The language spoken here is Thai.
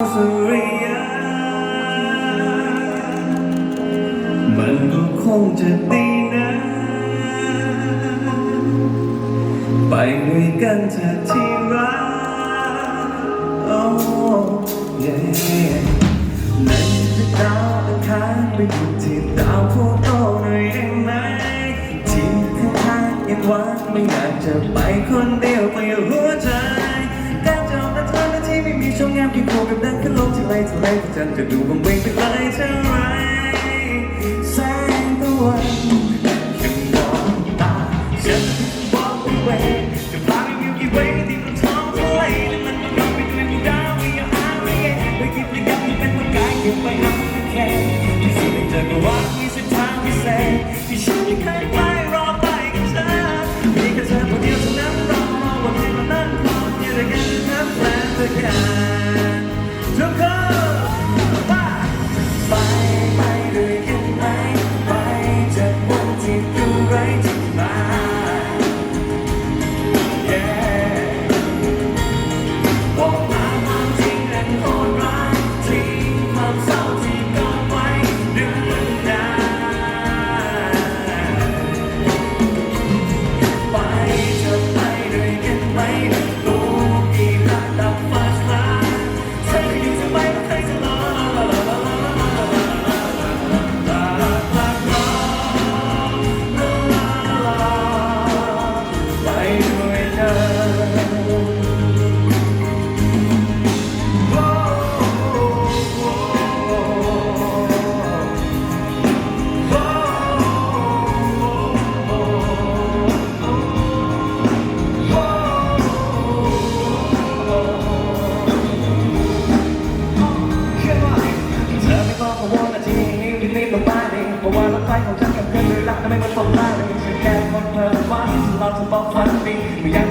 สุริยามันก็คงจะดีนะ ไปด้วยกันเถอที่รัก โอ้เย่ในดาวอังคารไปอยู่ที่ดาวพลูโตหน่อยได้ไหมที่ข้างๆยังว่างไม่อยากจะไปคนเดียวไปหัว มีช่องแง้มที่โคกับดังขึ้นลงที่ไรที่ไรที่จันจะดูบังเวงไปไกลเท่าไรแสงตะวันยังมองตาฉันบอกไปเวจะพาไปอยู่กี่เวที่บนท้องทะเลและมันมันต้องไปด้วยมีดาวมีอาหารไม่เย็นไปคิดไปกับที่เป็นประกายเก็บไปน้ำแข็งที่สุดในจักรวาลมีเส้นทางพิเศษที่ฉันไม่เคยไปรอไปกับเธอมีแค่เธอคนเดียวเท่านั้นรอวันที่เรานั้นพร้อมที่จะกันทำแปลงเธอกันทุ ลงมาดิเพราะว่ารักใครของฉันกับเธอเลยรักทำไมมันตกได้เลยฉันแค่คนเพ้อฝันเราจะบอกฝันดีไม่อยาก